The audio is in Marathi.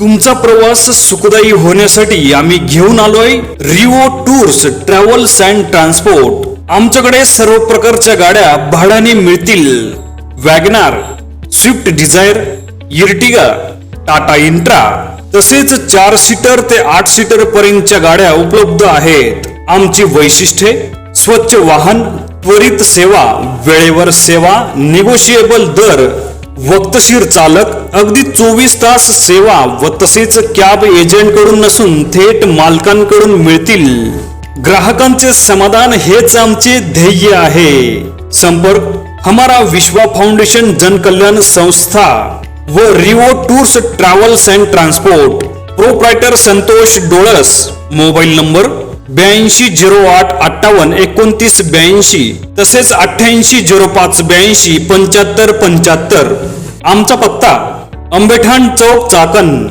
तुमचा प्रवास सुखदायी होण्यासाठी आम्ही घेऊन आलोय Rio tours travels and transport. आमच्याकडे सर्व प्रकारच्या गाड्या भाड्याने मिळतील. WagonR Swift Dzire Ertiga Tata Intra तसेच चार सीटर ते आठ सीटर पर्यंतच्या गाड्या उपलब्ध आहेत. आमची वैशिष्ट्ये स्वच्छ वाहन त्वरित सेवा वेळेवर सेवा निगोशिएबल दर वक्तशीर चालक अगदी चोवीस तास सेवा व तसेच कॅब एजंटकडून नसून थेट मालकांकडून मिळतील. ग्राहकांचे समाधान हेच आमचे ध्येय आहे. संपर्क हमारा विश्वा फाउंडेशन जनकल्याण संस्था व Rio tours travels and transport. Proprietor Santosh Dolas mobile number ब्याऐंशी झिरो आठ अठ्ठावन्न एकोणतीस ब्याऐंशी तसेच अठ्ठ्याऐंशी झिरो पाच ब्याऐंशी पंच्याहत्तर पंच्याहत्तर. आमचा पत्ता आंबेठाण चौक चाकण.